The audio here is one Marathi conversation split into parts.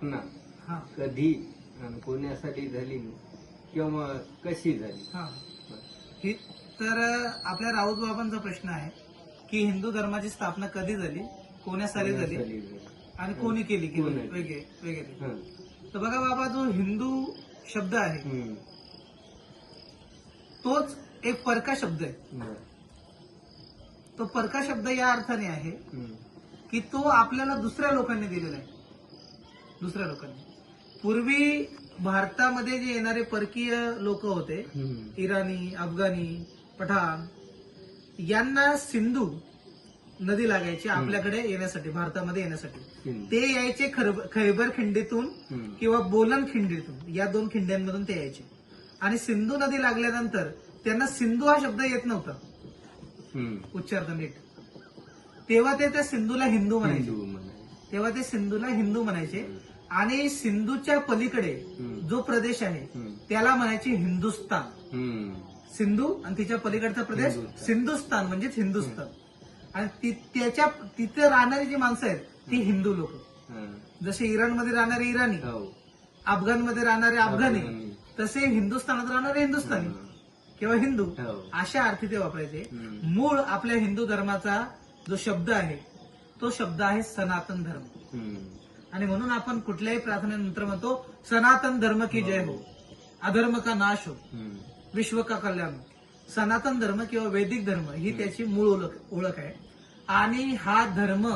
स्थापना हा. कधी आणि कोण्यासाठी झाली किंवा कशी झाली? हा. ही तर आपल्या राऊत बाबांचा प्रश्न आहे की हिंदू धर्माची स्थापना कधी झाली? कोण्यासाठी झाली? आणि कोणी केली की कोणी? वगैरे वगैरे हं. तर बघा बाबा जो हिंदू शब्द आहे. तोच एक परका शब्द आहे. बरं. तो परका शब्द या अर्थाने आहे हं. की तो आपल्याला दुसऱ्या लोकांनी दिलेला आहे. दुसऱ्या लोकांनी पूर्वी भारतामध्ये जे येणारे परकीय लोक होते. इराणी अफगाणी पठाण यांना सिंधू नदी लागायची आपल्याकडे येण्यासाठी भारतामध्ये येण्यासाठी. ते यायचे खैबर खिंडीतून. किंवा बोलन खिंडीतून या दोन खिंड्यांमधून ते यायचे आणि सिंधू नदी लागल्यानंतर त्यांना सिंधू हा शब्द येत नव्हता. उच्चारता नीट तेव्हा ते त्या सिंधूला हिंदू म्हणायचे. तेव्हा ते सिंधूला हिंदू म्हणायचे आणि सिंधूच्या पलीकडे. जो प्रदेश आहे. त्याला म्हणायचे हिंदुस्तान. सिंधू आणि तिच्या पलीकडचा प्रदेश हिंदुस्तान. सिंधुस्तान म्हणजेच हिंदुस्तान आणि ति- त्याच्या तिथे राहणारी जी माणसं आहेत ती हिंदू लोक. जसे इराणमध्ये राहणारे इराणी हो. अफगाणमध्ये राहणारे अफगाणी. तसे हिंदुस्थानात राहणारे हिंदुस्थानी. किंवा हिंदू हो. अशा अर्थी ते वापरायचे. मूळ आपल्या हिंदू धर्माचा जो शब्द आहे तो शब्द आहे सनातन धर्म. आणि म्हणून आपण कुठल्याही प्रार्थनेनंतर म्हणतो सनातन धर्म की जय हो. अधर्म का नाश हो. विश्व का कल्याण हो. सनातन धर्म किंवा वैदिक धर्म ही त्याची मूळ ओळख ओळख आहे. आणि हा धर्म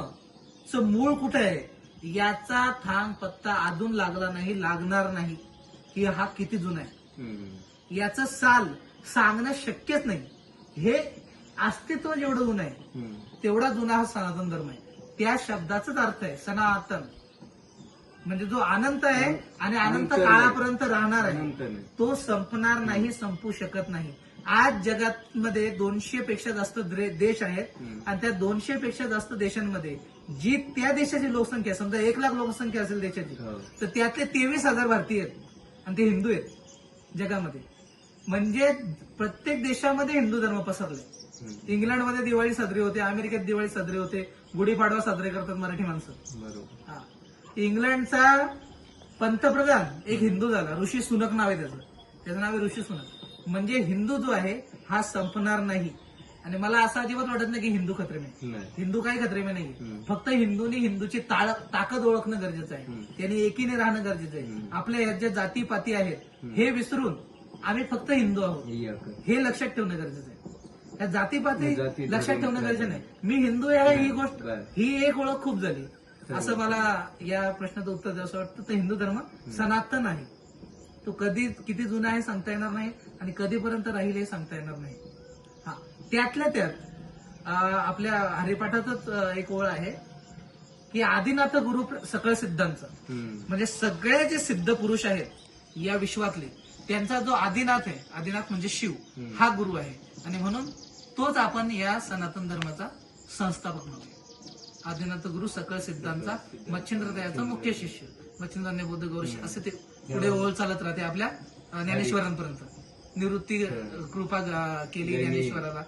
मूळ कुठे आहे याचा थांग पत्ता अजून लागला नाही लागणार नाही. की हा किती जुना आहे. हं. याचं साल सांगणं शक्यच नाही. हे अस्तित्व जेवढं जुनं आहे. तेवढा जुना हा सनातन धर्म आहे. त्या शब्दाचाच अर्थ आहे सनातन. म्हणजे जो अनंत आहे आणि अनंत काळापर्यंत राहणार आहे. तो संपणार नाही संपू शकत नाही आज जगात मध्ये दोनशे पेक्षा जास्त देश आहेत. आणि त्या दोनशे पेक्षा जास्त देशांमध्ये जी त्या देशाची लोकसंख्या समजा एक लाख लोकसंख्या असेल देशाची हो. तर त्यातले तेवीस हजार भारतीय आहेत आणि ते हिंदू आहेत जगामध्ये म्हणजे प्रत्येक देशामध्ये हिंदू धर्म पसरले. इंग्लंडमध्ये दिवाळी साजरी होते अमेरिकेत दिवाळी साजरी होते गुढीपाडवा साजरे करतात मराठी माणसं बरोबर हा. इंग्लंडचा पंतप्रधान एक हिंदू झाला. ऋषी सुनक नाव आहे त्याचं. त्याचं नाव आहे ऋषी सुनक. म्हणजे हिंदू जो आहे हा संपणार नाही. आणि मला असं अजिबात वाटत नाही की हिंदू खत्रे में हिंदू काही खत्रे में नाही. फक्त हिंदूनी हिंदूची ताकद ओळखणं गरजेचं आहे. त्यांनी एकीने राहणं गरजेचं आहे. आपल्या ह्यात ज्या जातीपाती आहेत हे विसरून आम्ही फक्त हिंदू आहोत. हे लक्षात ठेवणं गरजेचं आहे. या जातीपाती जाती लक्षात ठेवणं गरजेचं नाही. मी हिंदू आहे ही गोष्ट. ही एक ओळख खूप झाली. असं मला या प्रश्नाचं उत्तर द्यावं वाटतं. तर हिंदू धर्म सनातन आहे. तो कधी किती जुना आहे सांगता येणार नाही आणि कधीपर्यंत राहील हे सांगता येणार नाही. हा. त्यातल्या त्यात आपल्या हरिपाठातच एक ओळ आहे की आदिनाथ गुरु सकळ सिद्धांचा. म्हणजे सगळे जे सिद्ध पुरुष आहेत या विश्वातले त्यांचा जो आदिनाथ आहे आदिनाथ म्हणजे शिव. हा गुरु आहे. आणि म्हणून तोच आपण या सनातन धर्माचा संस्थापक म्हणतो. आदिनाथ गुरु सकळ सिद्धांचा मच्छिंद्र दयाचा मुख्य शिष्य. मच्छिंद्राने बुद्ध गौरशी असे ते पुढे ओळ चालत राहते आपल्या ज्ञानेश्वरांपर्यंत. निवृत्ती कृपा केली ज्ञानेश्वराला.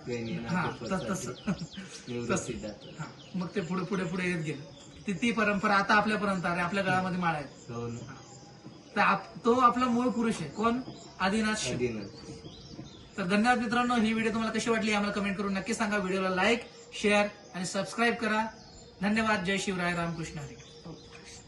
हा तस. हा मग ते पुढे पुढे पुढे येत गेले. ती ती परंपरा आता आपल्यापर्यंत आली आपल्या गळामध्ये माळ आहेत हो. तर तो आपला मूळ पुरुष आहे. कोण? आदिनाथ. तर धन्यवाद मित्रांनो ही व्हिडिओ तुम्हाला कशी वाटली आम्हाला कमेंट करून नक्की सांगा. व्हिडिओला लाईक शेअर आणि सबस्क्राईब करा. धन्यवाद. जय शिवराय रामकृष्ण हरी.